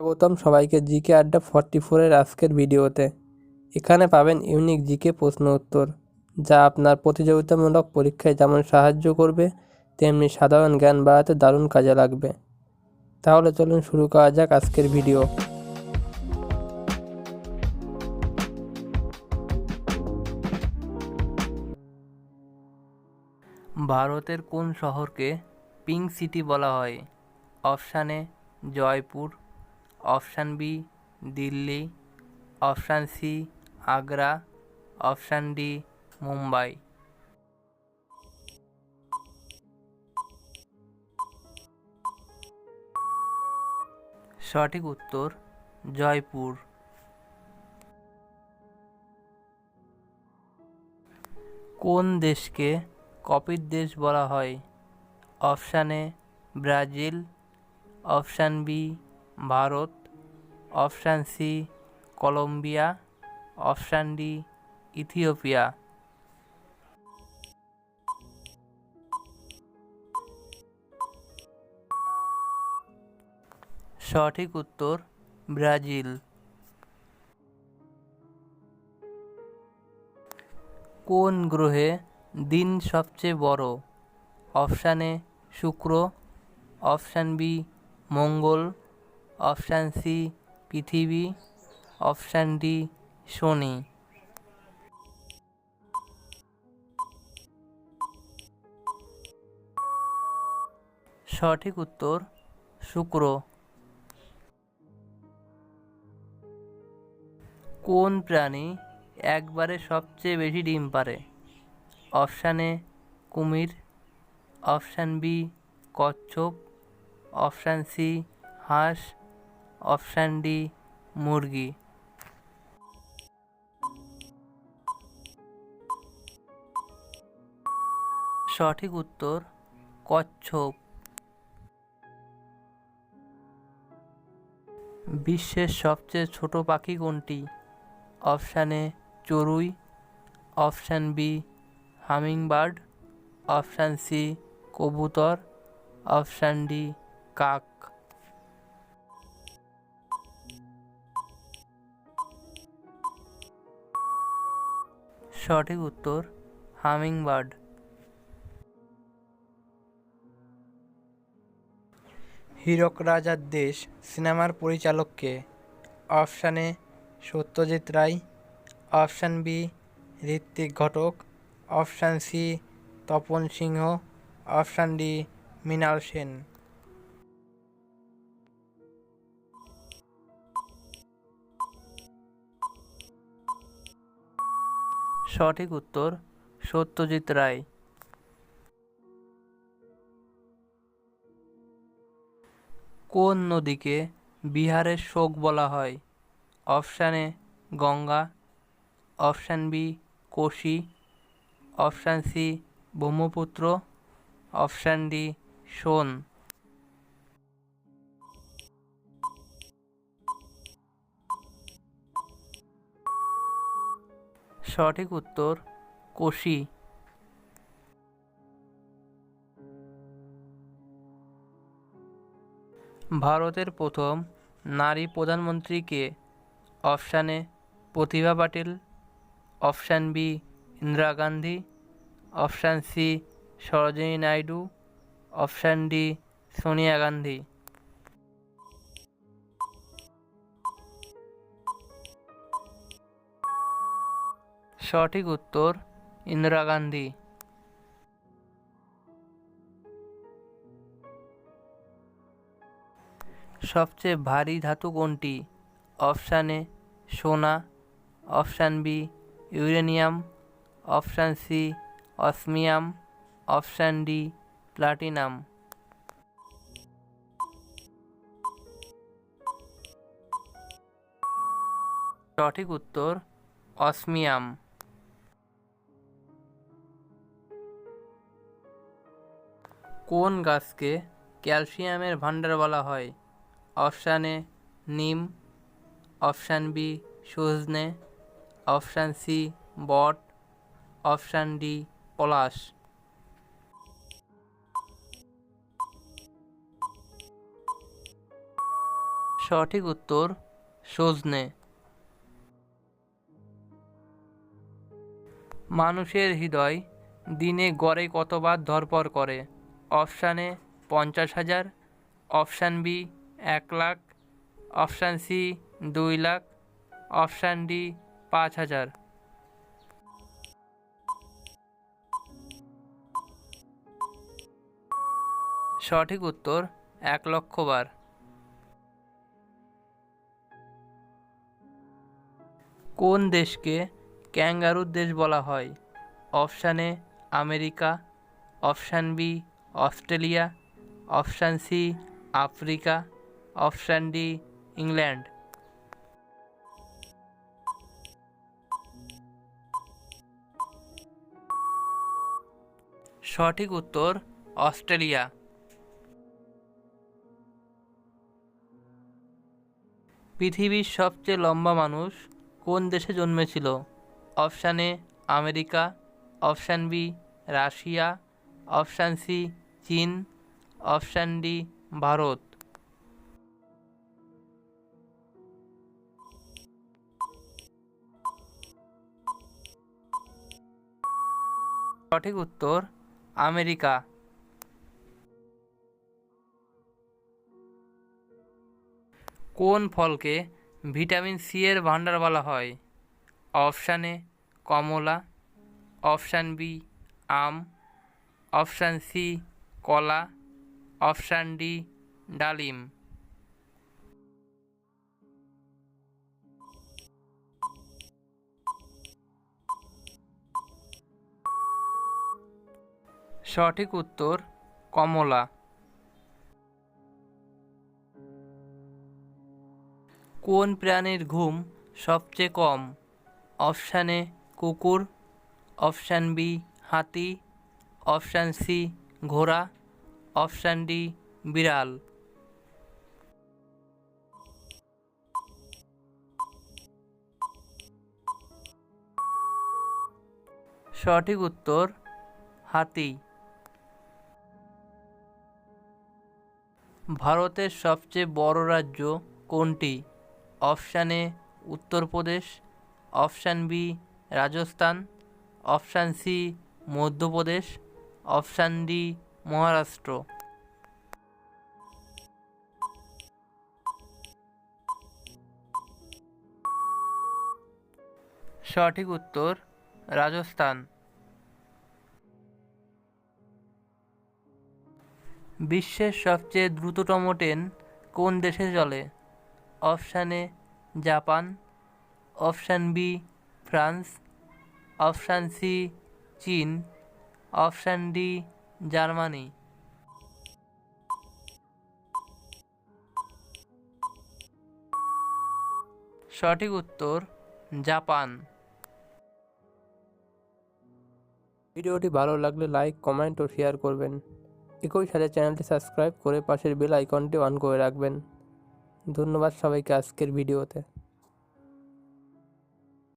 স্বাগতম সবাইকে জিকে আড্ডা ফর্টি ফোরের আজকের ভিডিওতে। এখানে পাবেন ইউনিক জিকে প্রশ্ন উত্তর, যা আপনার প্রতিযোগিতামূলক পরীক্ষায় যেমন সাহায্য করবে, তেমনি সাধারণ জ্ঞান বাড়াতে দারুণ কাজে লাগবে। তাহলে চলুন শুরু করা যাক আজকের ভিডিও। ভারতের কোন শহরকে পিঙ্ক সিটি বলা হয়? অপশানে Jaipur. Option B, Delhi, option C, Agra, option D, Mumbai. সঠিক উত্তর, জয়পুর। কোন দেশকে কপির দেশ বলা হয়? Option Brazil. Option B Bharat, option C Colombia, option D Ethiopia. সঠিক উত্তর, ব্রাজিল। কোন গ্রহে দিন সবচেয়ে বড়? অপশান এ শুক্র, অপশান বি মঙ্গল অপশান সি, পৃথিবী। অপশান ডি, শনি। সঠিক উত্তর, শুক্র। কোন প্রাণী একবারে সবচেয়ে বেশি ডিম পারে? অপশান এ, কুমির। অপশান বি, কচ্ছপ। অপশান সি, হাঁস। অপশান ডি, মুরগি। সঠিক উত্তর, কচ্ছপ। বিশ্বের সবচেয়ে ছোট পাখি কোনটি? অপশান এ, চড়ুই। Option B, hummingbird. Option C, কবুতর। অপশান ডি, কাক। সঠিক উত্তর, হামিংবার্ড। হীরক রাজার দেশ সিনেমার পরিচালককে option A Satyajit Ray, option B Ritwik Ghatak, option C Tapan Sinha, option D Mrinal Sen. সঠিক উত্তর সত্যজিৎ রায়। কোন নদীকে বিহারের শোক বলা হয়? Option A Ganga, option B Kosi, option C Brahmaputra, option D Son. সঠিক উত্তর কোশি। ভারতের প্রথম নারী প্রধানমন্ত্রীকে option A Pratibha Patil, option B Indira Gandhi, option C Sarojini Naidu, option D Sonia Gandhi. সঠিক উত্তর ইন্দিরা গান্ধী। সবচেয়ে ভারী ধাতু কোনটি? অপশান এ সোনা, option B uranium, option C osmium, option D platinum. সঠিক উত্তর অসমিয়াম। কোন গাছকে ক্যালসিয়ামের ভাণ্ডার বলা হয়? অপশান এ, নিম। অপশান বি, সজনে। অপশান সি, বট। অপশান ডি, পলাশ। সঠিক উত্তর, সজনে। মানুষের হৃদয় দিনে গড়ে কতবার ধরপর করে? অপশান এ পঞ্চাশ হাজার, অপশান বি এক লাখ, অপশান সি দুই লাখ, অপশান ডি পাঁচ হাজার। সঠিক উত্তর এক লক্ষ বার। কোন দেশকে ক্যাঙ্গারুর দেশ বলা হয়? Option A America, option B Australia, option C, Africa, option D, England. সঠিক উত্তর, অস্ট্রেলিয়া। পৃথিবীর সবচেয়ে লম্বা মানুষ কোন দেশে জন্মেছিল? Option A, America, option B, Russia, option C চীন, অপশান ডি, ভারত। সঠিক উত্তর, আমেরিকা। কোন ফলকে ভিটামিন সি এর ভাণ্ডার বলা হয়? অপশান এ, কমলা। অপশান বি, আম। অপশান সি কলা, অপশান ডি, ডালিম। সঠিক উত্তর, কমলা। কোন প্রাণীর ঘুম সবচেয়ে কম? অপশান কুকুর, অপশান বি হাতি, অপশান সি ঘোড়া, অপশান ডি, বিড়াল। সঠিক উত্তর, হাতি। ভারতের সবচেয়ে বড় রাজ্য কোনটি? Option A, Uttar Pradesh, option B, Rajasthan, option C, Madhya Pradesh option D Maharashtra. সঠিক উত্তর, রাজস্থান। বিশ্বের সবচেয়ে দ্রুততম ট্রেন কোন দেশে চলে? Option A Japan. Option B France. Option C চীন। Option D, Germany. সঠিক উত্তর, জাপান। ভিডিওটি ভালো লাগলে লাইক, কমেন্ট ও শেয়ার করবেন। একই সাথে চ্যানেলটি সাবস্ক্রাইব করে পাশের বেল আইকনটি অন করে রাখবেন। ধন্যবাদ সবাইকে আজকের ভিডিওতে।